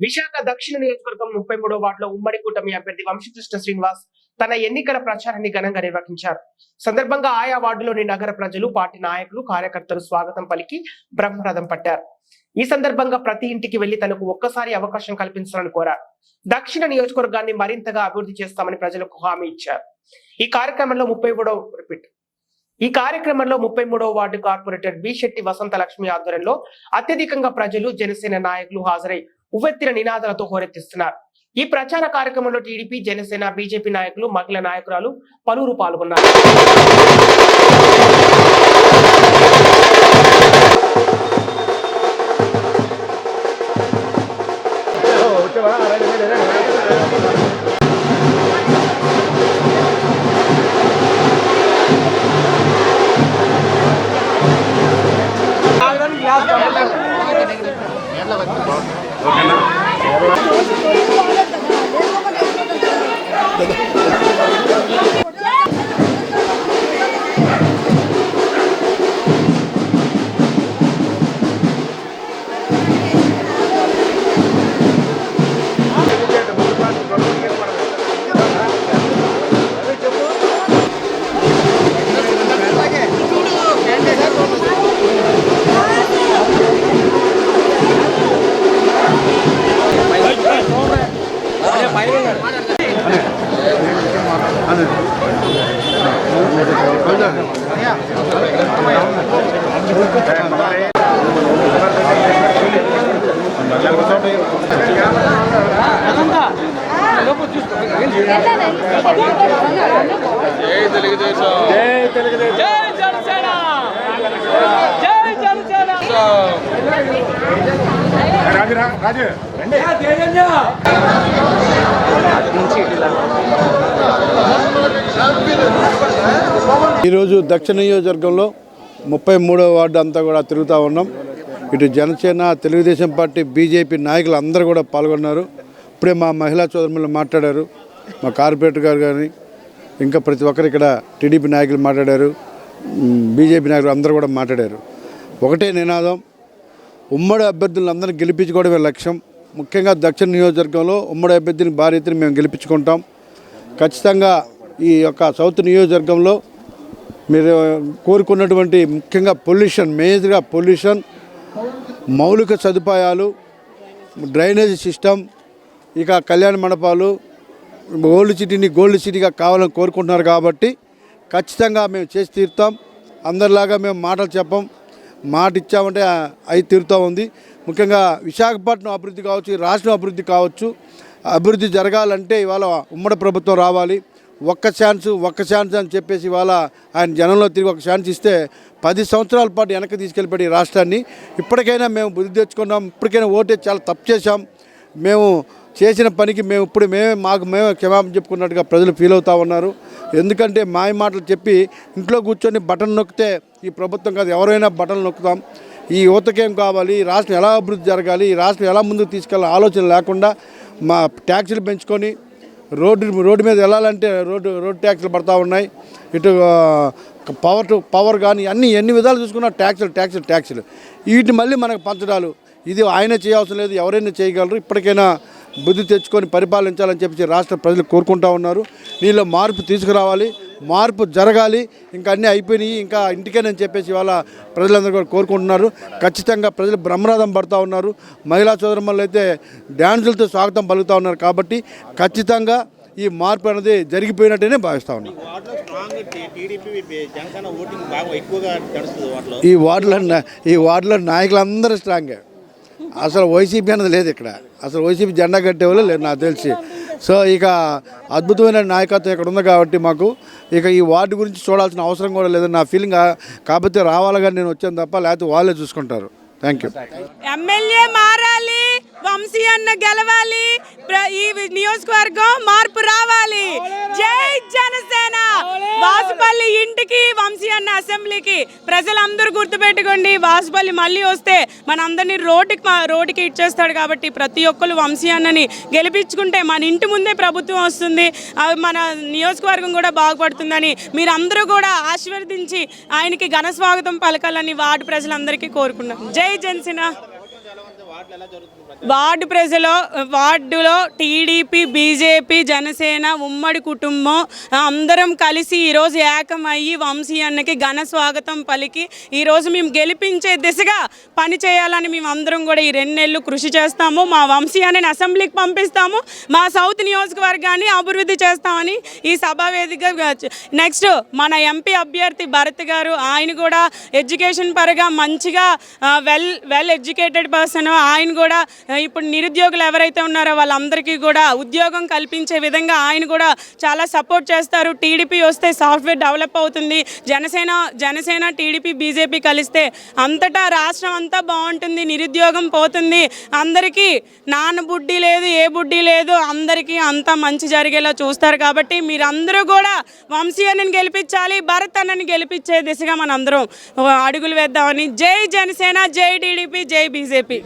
విశాఖ దక్షిణ నియోజకవర్గం ముప్పై మూడో వార్డులో ఉమ్మడి కూటమి అభ్యర్థి వంశీకృష్ణ శ్రీనివాస్ తన ఎన్నికల ప్రచారాన్ని ఘనంగా నిర్వహించారు. సందర్భంగా ఆయా వార్డులోని నగర ప్రజలు పార్టీ నాయకులు కార్యకర్తలు స్వాగతం పలికి బ్రహ్మరథం పట్టారు. ఈ సందర్భంగా ప్రతి ఇంటికి వెళ్ళి తనకు ఒక్కసారి అవకాశం కల్పించాలని కోరారు. దక్షిణ నియోజకవర్గాన్ని మరింతగా అభివృద్ధి చేస్తామని ప్రజలకు హామీ ఇచ్చారు. ఈ కార్యక్రమంలో ముప్పై మూడవ రిపీట్ ఈ కార్యక్రమంలో ముప్పై మూడవ ward corporator B Shetty Vasantha Lakshmi ఆధ్వర్యంలో అత్యధికంగా ప్రజలు జనసేన నాయకులు హాజరై ఉవ్వెత్తిన నినాదాలతో హోరెత్తిస్తున్నారు. ఈ ప్రచార కార్యక్రమంలో టీడీపీ జనసేన బీజేపీ నాయకులు మహిళా నాయకురాలు పలువురు పాల్గొన్నారు. 加油 జై జనసేన జై జనసేన ఈరోజు దక్షిణ నియోజకవర్గంలో ముప్పై మూడో వార్డు అంతా కూడా తిరుగుతూ ఉన్నాం. ఇటు జనసేన తెలుగుదేశం పార్టీ బీజేపీ నాయకులు అందరూ కూడా పాల్గొన్నారు. ఇప్పుడే మా మహిళా సోదరులు మాట్లాడారు. మా కార్పొరేటర్ గారు కానీ ఇంకా ప్రతి ఒక్కరు ఇక్కడ టీడీపీ నాయకులు మాట్లాడారు. బీజేపీ నాయకులు అందరూ కూడా మాట్లాడారు. ఒకటే నినాదం ఉమ్మడి అభ్యర్థులందరినీ గెలిపించుకోవడమే లక్ష్యం. ముఖ్యంగా దక్షిణ నియోజకవర్గంలో ఉమ్మడి అభ్యర్థిని భారీ ఎత్తున మేము గెలిపించుకుంటాం. ఖచ్చితంగా ఈ యొక్క సౌత్ నియోజకవర్గంలో మీరు కోరుకున్నటువంటి ముఖ్యంగా పొల్యూషన్ మేజర్గా పొల్యూషన్ మౌలిక సదుపాయాలు డ్రైనేజ్ సిస్టమ్ ఇక కళ్యాణ మండపాలు గోల్డ్ సిటీని గోల్డ్ సిటీగా కావాలని కోరుకుంటున్నారు కాబట్టి ఖచ్చితంగా మేము చేసి తీరుతాం. అందరిలాగా మేము మాటలు చెప్పం. మాట ఇచ్చామంటే అవి తీరుతూ ఉంది. ముఖ్యంగా విశాఖపట్నం అభివృద్ధి కావచ్చు రాష్ట్రం అభివృద్ధి కావచ్చు. అభివృద్ధి జరగాలంటే ఇవాళ ఉమ్మడి ప్రభుత్వం రావాలి. ఒక్క ఛాన్స్ ఒక్క ఛాన్స్ అని చెప్పేసి ఇవాళ ఆయన జనంలో తిరిగి ఒక ఛాన్స్ ఇస్తే పది సంవత్సరాల పాటు వెనక్కి తీసుకెళ్ళిపోయి రాష్ట్రాన్ని. ఇప్పటికైనా మేము బుద్ధి తెచ్చుకున్నాం. ఇప్పటికైనా ఓటే చాలా తప్పు చేశాం. మేము చేసిన పనికి మేము ఇప్పుడు మేమే మాకు మేమే క్షమాపణ చెప్పుకున్నట్టుగా ప్రజలు ఫీల్ అవుతూ ఉన్నారు. ఎందుకంటే మాయ మాటలు చెప్పి ఇంట్లో కూర్చొని బటన్ నొక్కితే ఈ ప్రభుత్వం కాదు ఎవరైనా బటన్ నొక్కుతాం. ఈ యువతకేం కావాలి? రాష్ట్రం ఎలా అభివృద్ధి జరగాలి? ఈ రాష్ట్రం ఎలా ముందుకు తీసుకెళ్ళాలి? ఆలోచన లేకుండా మా ట్యాక్సీలు పెంచుకొని రోడ్డు రోడ్డు మీద వెళ్ళాలంటే రోడ్డు రోడ్డు ట్యాక్సీలు పడతా ఉన్నాయి. ఇటు పవర్ టు పవర్ కానీ అన్ని ఎన్ని విధాలు చూసుకున్నా ట్యాక్సులు ట్యాక్సులు ట్యాక్సులు. వీటిని మళ్ళీ మనకు పంచడాలు. ఇది ఆయన చేయవలసిన లేదు ఎవరైనా చేయగలరు. ఇప్పటికైనా బుద్ధి తెచ్చుకొని పరిపాలించాలని చెప్పి రాష్ట్ర ప్రజలు కోరుకుంటా ఉన్నారు. దీనిలో మార్పు తీసుకురావాలి. మార్పు జరగాలి. ఇంకా అన్నీ అయిపోయినాయి. ఇంకా ఇంటికేనని చెప్పేసి ఇవాళ ప్రజలందరూ కూడా కోరుకుంటున్నారు. ఖచ్చితంగా ప్రజలు బ్రహ్మరథం పడుతూ ఉన్నారు. మహిళా సోదరమ్మలు అయితే డ్యాన్సులతో స్వాగతం పలుకుతూ ఉన్నారు కాబట్టి ఖచ్చితంగా ఈ మార్పు అనేది జరిగిపోయినట్టేనే భావిస్తూ ఉన్నాం. ఈ వార్డులో ఈ వార్డులో నాయకులందరూ స్ట్రాంగే. అసలు వైసీపీ అన్నది లేదు ఇక్కడ. అసలు వైసీపీ జెండా కట్టేవాళ్ళు లేదు నాకు తెలిసి. సో ఇక అద్భుతమైన నాయకత్వం ఇక్కడ ఉంది కాబట్టి మాకు ఇక ఈ వార్డు గురించి చూడాల్సిన అవసరం కూడా లేదు. నా ఫీలింగ్ కాకపోతే రావాలిగా నేను వచ్చాను తప్ప లేకపోతే వాళ్ళే చూసుకుంటారు. థ్యాంక్ యూ ఎమ్మెల్యే మారాలి. వంశీ గెలవాలి. ప్ర- ఈ నియోజకవర్గం మార్పు రావాలి. జై జనసేన. వాసుపల్లి ఇంటికి వంశీ అన్న అసెంబ్లీకి ప్రజలందరూ గుర్తుపెట్టుకోండి. వాసుపల్లి మళ్ళీ వస్తే మన అందరినీ రోడ్డుకి రోడ్డుకి ఇచ్చేస్తాడు కాబట్టి ప్రతి ఒక్కరు వంశీ అన్నని గెలిపించుకుంటే మన ఇంటి ముందే ప్రభుత్వం వస్తుంది. మన నియోజకవర్గం కూడా బాగుపడుతుందని మీరందరూ కూడా ఆశీర్వదించి ఆయనకి ఘన స్వాగతం పలకాలని వార్డు ప్రజలందరికీ కోరుకున్నాం జై జనసేన వార్డులు ఎలా జరుగుతుంది ప్రచారం? వార్డు ప్రజలు వార్డులో టీడీపీ బీజేపీ జనసేన ఉమ్మడి కుటుంబం అందరం కలిసి ఈరోజు ఏకమయ్యి వంశీ అన్నకి ఘన స్వాగతం పలికి ఈరోజు మేము గెలిపించే దిశగా పని చేయాలని మేము అందరం కూడా ఈ రెండు నెలలు కృషి చేస్తాము. మా వంశీ అన్నని అసెంబ్లీకి పంపిస్తాము. మా సౌత్ నియోజకవర్గాన్ని అభివృద్ధి చేస్తామని ఈ సభా వేదిక నెక్స్ట్ మన ఎంపీ అభ్యర్థి భరత్ గారు ఆయన కూడా ఎడ్యుకేషన్ పరంగా మంచిగా వెల్ వెల్ ఎడ్యుకేటెడ్ పర్సన్. ఆయన కూడా ఇప్పుడు నిరుద్యోగులు ఎవరైతే ఉన్నారో వాళ్ళందరికీ కూడా ఉద్యోగం కల్పించే విధంగా ఆయన కూడా చాలా సపోర్ట్ చేస్తారు. టీడీపీ వస్తే సాఫ్ట్వేర్ డెవలప్ అవుతుంది. జనసేన జనసేన టీడీపీ బీజేపీ కలిస్తే అంతటా రాష్ట్రం అంతా బాగుంటుంది నిరుద్యోగం పోతుంది. అందరికీ నాన్న బుడ్డి లేదు ఏ బుడ్డి లేదు అందరికీ అంతా మంచి జరిగేలా చూస్తారు కాబట్టి మీరందరూ కూడా వంశీ గెలిపించాలి భరత్ అన్నని గెలిపించే దిశగా మనందరం అడుగులు వేద్దామని. జై జనసేన జై టీడీపీ జై బీజేపీ.